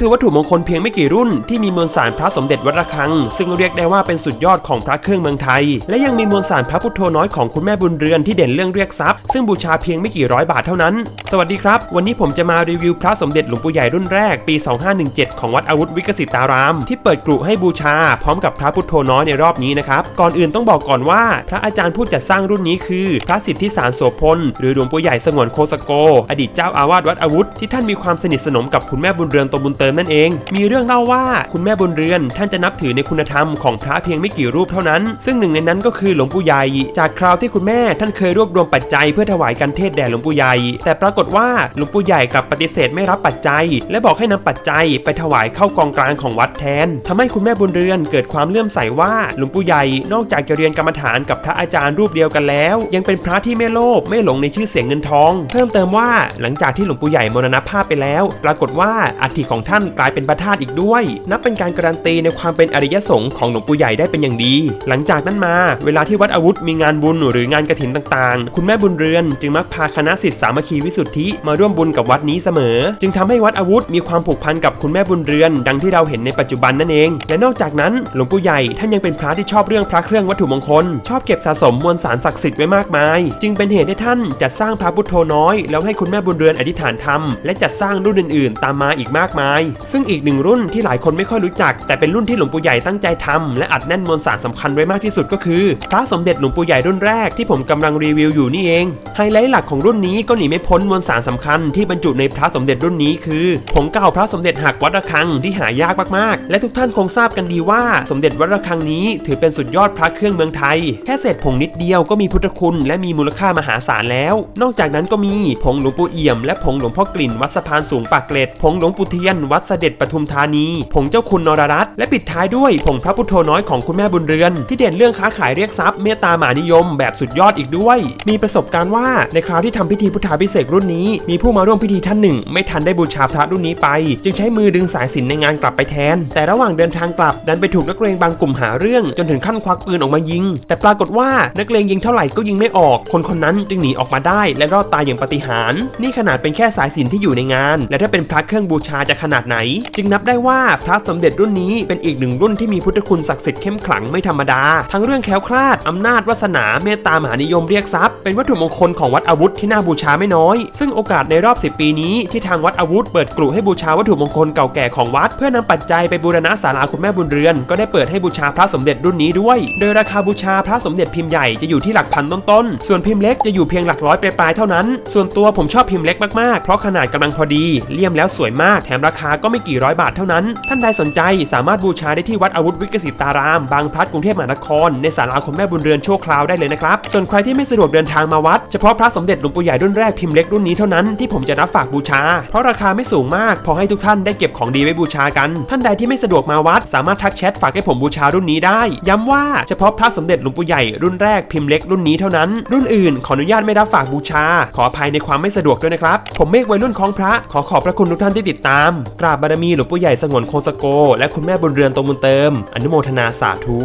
คือวัตถุมงคลเพียงไม่กี่รุ่น ที่มีมวลสารพระสมเด็จวัดระฆัง ซึ่งเรียกได้ว่าเป็นสุดยอดของพระเครื่องเมืองไทย และยังมีมวลสารพระพุทโธน้อยของคุณแม่บุญเรือนที่เด่นเรื่องเรียกทรัพย์ซึ่งบูชาเพียงไม่กี่ร้อยบาทเท่านั้น สวัสดีครับ วันนี้ผมจะมารีวิวพระสมเด็จหลวงปู่ใหญ่รุ่นแรกปี 2517 ของวัดอาวุธวิกสิตาราม ที่เปิดกรุให้บูชา พร้อมกับพระพุทโธน้อยในรอบนี้นะครับก่อนอื่นต้องบอกก่อนว่า พระอาจารย์ผู้จัดสร้างรุ่นนี้คือ พระสิทธิสารโสพลหรือหลวงปู่ใหญ่สงวนโคสโก อดีตเจ้าอาวาสวัดอาวุธที่ท่านมีความสนิทสนมกับคุณแม่บุญเรือนตบุญเตมนั่นเอง มีเรื่องเล่าว่าคุณแม่บุญเรือน ท่านจะนับถือในคุณธรรมของพระเพียงไม่กี่รูปเท่านั้น ซึ่งหนึ่งในนั้นก็คือหลวงปู่ใหญ่จากคราวที่คุณแม่ท่านเคยรวบรวมปัจจัยเพื่อถวายการเทศแด่หลวงปู่ใหญ่แต่ปรากฏว่าหลวงปู่ใหญ่กลับปฏิเสธไม่รับปัจจัย และบอกให้นำปัจจัยไปถวายเข้ากองกลางของวัดแทนทำให้คุณแม่บุญเรือนเกิดความเลื่อมใสว่าหลวงปู่ใหญ่นอกจากจะเรียนกรรมฐานกับพระอาจารย์รูปเดียวกันแล้ว ยังเป็นพระที่ไม่โลภไม่หลงในชื่อเสียงเงินทอง เพิ่มเติมว่าหลังจากที่หลวงปู่ใหญ่มรณภาพไปแล้ว ปรากฏว่าอัฐิของท่านกลายเป็นพระธาตุอีกด้วย นับเป็นการการันตีในความเป็นอริยสงฆ์ของหลวงปู่ใหญ่ได้เป็นอย่างดี หลังจากนั้นมา เวลาที่วัดอาวุธมีงานบุญหรืองานกระถินต่างๆ คุณแม่บุญเรือน จึงมักพาคณะศิษย์สามัคคีวิสุทธิมาร่วมบุญกับวัดนี้เสมอ จึงทำให้วัดอาวุธมีความผูกพันกับคุณแม่บุญเรือน ดังที่เราเห็นในปัจจุบันนั่นเอง และนอกจากนั้นหลวงปู่ใหญ่ท่านยังเป็นพระที่ชอบเรื่องพระเครื่องวัตถุมงคล ชอบเก็บสะสมมวลสารศักดิ์สิทธิ์ไว้มากมาย จึงเป็นเหตุให้ท่านจัดสร้างพระพุทโธน้อย แล้วให้คุณแม่บุญเรือนอธิษฐานทำและจัดสร้างรุ่นอื่นๆ ตามมาอีกมากมายซึ่งอีกหนึ่งรุ่นที่หลายคนไม่ค่อยรู้จัก แต่เป็นรุ่นที่หลวงปู่ใหญ่ตั้งใจทำและอัดแน่นมวลสารสำคัญไว้มากที่สุดก็คือ พระสมเด็จหลวงปู่ใหญ่รุ่นแรกที่ผมกำลังรีวิวอยู่นี่เอง ไฮไลท์หลักของรุ่นนี้ก็หนีไม่พ้นมวลสารสำคัญที่บรรจุในพระสมเด็จรุ่นนี้คือผงเก่าพระสมเด็จหักวัดระฆังที่หายากมากๆ และทุกท่านคงทราบกันดีว่าสมเด็จวัดระฆังนี้ ถือเป็นสุดยอดพระเครื่องเมืองไทย แค่เศษผงนิดเดียวก็มีพุทธคุณและมีมูลค่ามหาศาลแล้ว นอกจากนั้นก็มีผงหลวงปู่เอี่ยมและผงหลวงพ่อกลิ่นวัดสะพานสูงปากเกร็ดผงหลวงปู่เทียนวัดเสด็จปทุมธานี ผงเจ้าคุณนรรัตน์และปิดท้ายด้วยผงพระพุทโธน้อยของคุณแม่บุญเรือน ที่เด่นเรื่องค้าขายเรียกทรัพย์เมตตาหมานิยมแบบสุดยอดอีกด้วย มีประสบการณ์ว่าในคราวที่ทำพิธีพุทธาพิเศษรุ่นนี้ มีผู้มาร่วมพิธีท่านหนึ่ง ไม่ทันได้บูชาพระรุ่นนี้ไป จึงใช้มือดึงสายสิญจนในงานกลับไปแทน แต่ระหว่างเดินทางกลับดันไปถูกนักเลงบางกลุ่มหาเรื่อง จนถึงขั้นควักปืนออกมายิง แต่ปรากฏว่านักเลงยิงเท่าไหร่ก็ยิงไม่ออก คนคนนั้นจึงหนีออกมาได้ และรอดตายอย่างปาฏิหาริย์นี่ขนาดเป็นแค่สายสิญจนที่อยู่ในงาน และถ้าเป็นพระเครื่องบูชาจะขนาดไหน จึงนับได้ว่าพระสมเด็จรุ่นนี้เป็นอีกหนึ่งรุ่นที่มีพุทธคุณศักดิ์สิทธิ์เข้มขลังไม่ธรรมดา ทั้งเรื่องแคล้วคลาดอำนาจวาสนาเมตตามหานิยมเรียกทรัพย์เป็นวัตถุมงคลของวัดอาวุธที่น่าบูชาไม่น้อย ซึ่งโอกาสในรอบ 10 ปีนี้ที่ทางวัดอาวุธเปิดกลุ่มให้บูชาวัตถุมงคลเก่าแก่ของวัด เพื่อนำปัจจัยไปบูรณะศาลาคุณแม่บุญเรือน ก็ได้เปิดให้บูชาพระสมเด็จรุ่นนี้ด้วย โดยราคาบูชาพระสมเด็จพิมพ์ใหญ่จะอยู่ที่หลักพันต้นๆ ส่วนพิมพ์เล็กจะอยู่เพียงหลักร้อยปลายๆเท่านั้น ส่วนตัวผมชอบพิมพ์เล็กมากๆ เพราะขนาดกำลังพอดี เลี่ยมแล้วสวยมาก แถมราคาก็ไม่กี่ร้อยบาทเท่านั้น ท่านใดสนใจสามารถบูชาได้ที่วัดอาวุธวิกสิตาราม บางพลัดกรุงเทพมหานคร ในศาลาคุณแม่บุญเรือนโชั่วคราวได้เลยนะครับ ส่วนใครที่ไม่สะดวกเดินทางมาวัด เฉพาะพระสมเด็จหลวงปู่ใหญ่รุ่นแรกพิมพ์เล็กรุ่นนี้เท่านั้นที่ผมจะรับฝากบูชา เพราะราคาไม่สูงมาก พอให้ทุกท่านได้เก็บของดีไว้บูชากัน ท่านใดที่ไม่สะดวกมาวัด สามารถทักแชทฝากให้ผมบูชารุ่นนี้ได้ ย้ำว่าเฉพาะพระสมเด็จหลวงปู่ใหญ่รุ่นแรกพิมพ์เล็กรุ่นนี้เท่านั้น รุ่นอื่นขออนุญาตไม่รับฝากบูชา ขออภัยในความไม่สะดวกด้วยนะครับ ผมเมฆวัยรุ่นของพระ ขอขอบพระคุณทุกท่านที่ติดตามกราบบารมีหลวงปู่ใหญ่สงวนโคสโก และคุณแม่บุญเรือนตรงบุญเติม อนุโมทนาสาธุ